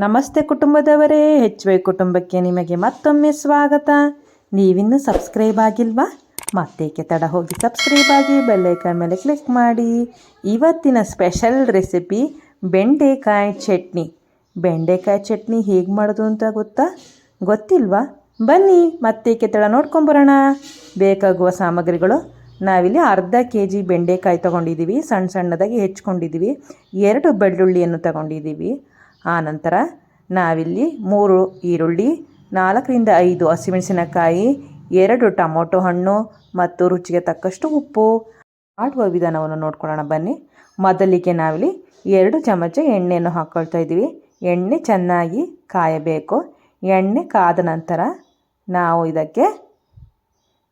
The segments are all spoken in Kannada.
ನಮಸ್ತೆ ಕುಟುಂಬದವರೇ ಹೆಚ್ ವೈ ಕುಟುಂಬಕ್ಕೆ ನಿಮಗೆ ಮತ್ತೊಮ್ಮೆ ಸ್ವಾಗತ. ನೀವಿನ್ನೂ ಸಬ್ಸ್ಕ್ರೈಬ್ ಆಗಿಲ್ವಾ? ಮತ್ತೇಕೆ ತಡ ಹೋಗಿ ಸಬ್ಸ್ಕ್ರೈಬ್ ಆಗಿ ಬೆಲ್ಲೈಕನ್ ಮೇಲೆ ಕ್ಲಿಕ್ ಮಾಡಿ. ಇವತ್ತಿನ ಸ್ಪೆಷಲ್ ರೆಸಿಪಿ ಬೆಂಡೆಕಾಯಿ ಚಟ್ನಿ. ಬೆಂಡೆಕಾಯಿ ಚಟ್ನಿ ಹೇಗೆ ಮಾಡೋದು ಅಂತ ಗೊತ್ತಾ? ಗೊತ್ತಿಲ್ವಾ? ಬನ್ನಿ, ಮತ್ತೇಕೆ ತಡ ನೋಡ್ಕೊಂಬರೋಣ ಬೇಕಾಗುವ ಸಾಮಗ್ರಿಗಳು. ನಾವಿಲ್ಲಿ ಅರ್ಧ ಕೆ ಜಿ ಬೆಂಡೆಕಾಯಿ ತೊಗೊಂಡಿದ್ದೀವಿ, ಸಣ್ಣ ಸಣ್ಣದಾಗಿ ಹೆಚ್ಕೊಂಡಿದ್ದೀವಿ. ಎರಡು ಬೆಳ್ಳುಳ್ಳಿಯನ್ನು ತಗೊಂಡಿದ್ದೀವಿ. ಆನಂತರ ನಾವಿಲ್ಲಿ ಮೂರು ಈರುಳ್ಳಿ, ನಾಲ್ಕರಿಂದ ಐದು ಹಸಿಮೆಣಸಿನಕಾಯಿ, ಎರಡು ಟೊಮೊಟೊ ಹಣ್ಣು ಮತ್ತು ರುಚಿಗೆ ತಕ್ಕಷ್ಟು ಉಪ್ಪು. ಮಾಡುವ ವಿಧಾನವನ್ನು ನೋಡ್ಕೊಳ್ಳೋಣ ಬನ್ನಿ. ಮೊದಲಿಗೆ ನಾವಿಲ್ಲಿ ಎರಡು ಚಮಚ ಎಣ್ಣೆಯನ್ನು ಹಾಕ್ಕೊಳ್ತಾ ಇದ್ದೀವಿ. ಎಣ್ಣೆ ಚೆನ್ನಾಗಿ ಕಾಯಬೇಕು. ಎಣ್ಣೆ ಕಾದ ನಂತರ ನಾವು ಇದಕ್ಕೆ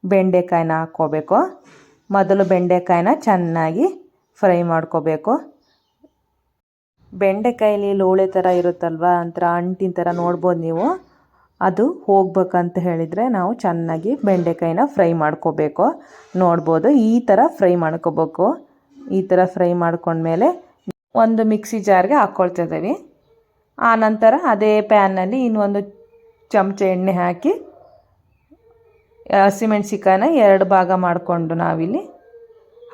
ಬೆಂಡೆಕಾಯಿನ ಹಾಕ್ಕೋಬೇಕು. ಮೊದಲು ಬೆಂಡೆಕಾಯಿನ ಚೆನ್ನಾಗಿ ಫ್ರೈ ಮಾಡ್ಕೋಬೇಕು. ಬೆಂಡೆಕಾಯಲ್ಲಿ ಲೋಳೆ ಥರ ಇರುತ್ತಲ್ವ? ಒಂಥರ ಅಂಟಿನ ಥರ ನೋಡ್ಬೋದು ನೀವು. ಅದು ಹೋಗ್ಬೇಕಂತ ಹೇಳಿದರೆ ನಾವು ಚೆನ್ನಾಗಿ ಬೆಂಡೆಕಾಯಿನ ಫ್ರೈ ಮಾಡ್ಕೋಬೇಕು. ನೋಡ್ಬೋದು ಈ ಥರ ಫ್ರೈ ಮಾಡ್ಕೋಬೇಕು. ಈ ಥರ ಫ್ರೈ ಮಾಡ್ಕೊಂಡ್ಮೇಲೆ ಒಂದು ಮಿಕ್ಸಿ ಜಾರ್ಗೆ ಹಾಕ್ಕೊಳ್ತಿದ್ದೀವಿ ಆನಂತರ ಅದೇ ಪ್ಯಾನ್ನಲ್ಲಿ ಇನ್ನೊಂದು ಚಮಚ ಎಣ್ಣೆ ಹಾಕಿ ಹಸಿಮೆಣ್ಸಿಕಾಯಿನ ಎರಡು ಭಾಗ ಮಾಡಿಕೊಂಡು ನಾವಿಲ್ಲಿ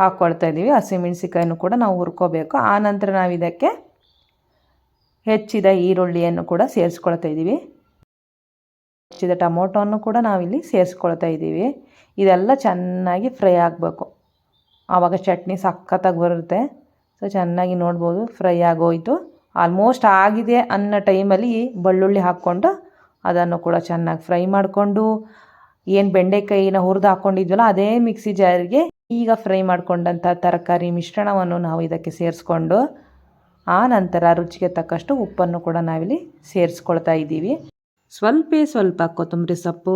ಹಾಕ್ಕೊಳ್ತಾ ಇದ್ದೀವಿ. ಹಸಿಮೆಣ್ಸಿಕಾಯಿನೂ ಕೂಡ ನಾವು ಹುರ್ಕೋಬೇಕು. ಆನಂತರ ನಾವು ಇದಕ್ಕೆ ಹೆಚ್ಚಿದ ಈರುಳ್ಳಿಯನ್ನು ಕೂಡ ಸೇರಿಸ್ಕೊಳ್ತಾ ಇದ್ದೀವಿ. ಹೆಚ್ಚಿದ ಟೊಮೊಟೊವನ್ನು ಕೂಡ ನಾವಿಲ್ಲಿ ಸೇರಿಸ್ಕೊಳ್ತಾ ಇದ್ದೀವಿ. ಇದೆಲ್ಲ ಚೆನ್ನಾಗಿ ಫ್ರೈ ಆಗಬೇಕು. ಆವಾಗ ಚಟ್ನಿ ಸಖತ್ತಾಗಿ ಬರುತ್ತೆ. ಸೊ, ಚೆನ್ನಾಗಿ ನೋಡ್ಬೋದು, ಫ್ರೈ ಆಗೋಯ್ತು. ಆಲ್ಮೋಸ್ಟ್ ಆಗಿದೆ ಅನ್ನೋ ಟೈಮಲ್ಲಿ ಬೆಳ್ಳುಳ್ಳಿ ಹಾಕ್ಕೊಂಡು ಅದನ್ನು ಕೂಡ ಚೆನ್ನಾಗಿ ಫ್ರೈ ಮಾಡಿಕೊಂಡು, ಏನು ಬೆಂಡೆಕಾಯಿನ ಹುರಿದು ಹಾಕ್ಕೊಂಡಿದ್ವಲ್ಲ ಅದೇ ಮಿಕ್ಸಿ ಜಾರಿಗೆ ಈಗ ಫ್ರೈ ಮಾಡಿಕೊಂಡಂಥ ತರಕಾರಿ ಮಿಶ್ರಣವನ್ನು ನಾವು ಇದಕ್ಕೆ ಸೇರಿಸ್ಕೊಂಡು ಆ ನಂತರ ರುಚಿಗೆ ತಕ್ಕಷ್ಟು ಉಪ್ಪನ್ನು ಕೂಡ ನಾವಿಲ್ಲಿ ಸೇರಿಸ್ಕೊಳ್ತಾ ಇದ್ದೀವಿ. ಸ್ವಲ್ಪ ಸ್ವಲ್ಪ ಕೊತ್ತಂಬರಿ ಸೊಪ್ಪು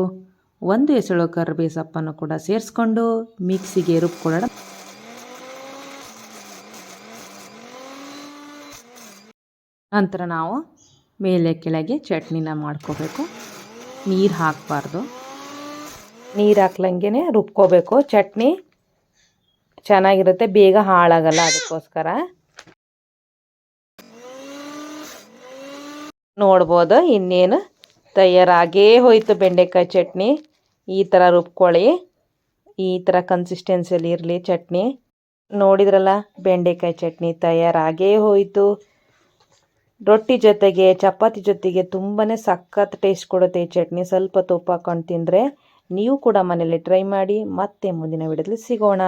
ಒಂದು ಎಸಳು ಕರಿಬೇ ಸೊಪ್ಪನ್ನು ಕೂಡ ಸೇರಿಸ್ಕೊಂಡು ಮಿಕ್ಸಿಗೆ ರುಬ್ಕೊಳ್ಳೋಣ. ನಂತರ ನಾವು ಮೇಲೆ ಕೆಳಗೆ ಚಟ್ನಿನ ಮಾಡ್ಕೋಬೇಕು. ನೀರು ಹಾಕಬಾರ್ದು. ನೀರು ಹಾಕ್ಲಂಗೆ ರುಬ್ಕೋಬೇಕು. ಚಟ್ನಿ ಚೆನ್ನಾಗಿರುತ್ತೆ ಬೇಗ ಹಾಳಾಗಲ್ಲ ಅದಕ್ಕೋಸ್ಕರ. ನೋಡ್ಬೋದು. ಇನ್ನೇನು? ತಯಾರಾಗೇ ಹೋಯಿತು ಬೆಂಡೆಕಾಯಿ ಚಟ್ನಿ. ಈ ಥರ ರುಬ್ಕೊಳ್ಳಿ. ಈ ಥರ ಕನ್ಸಿಸ್ಟೆನ್ಸಿಯಲ್ಲಿ ಇರಲಿ ಚಟ್ನಿ. ನೋಡಿದ್ರಲ್ಲ, ಬೆಂಡೆಕಾಯಿ ಚಟ್ನಿ ತಯಾರಾಗೇ ಹೋಯಿತು. ರೊಟ್ಟಿ ಜೊತೆಗೆ, ಚಪಾತಿ ಜೊತೆಗೆ ತುಂಬಾ ಸಖತ್ ಟೇಸ್ಟ್ ಕೊಡುತ್ತೆ ಈ ಚಟ್ನಿ. ಸ್ವಲ್ಪ ತುಪ್ಪ ಹಾಕೊಂಡು ತಿಂದರೆ ನೀವು ಕೂಡ ಮನೇಲಿ ಟ್ರೈ ಮಾಡಿ ಮತ್ತೆ ಮುಂದಿನ ವಿಡಿಯೋದಲ್ಲಿ ಸಿಗೋಣ.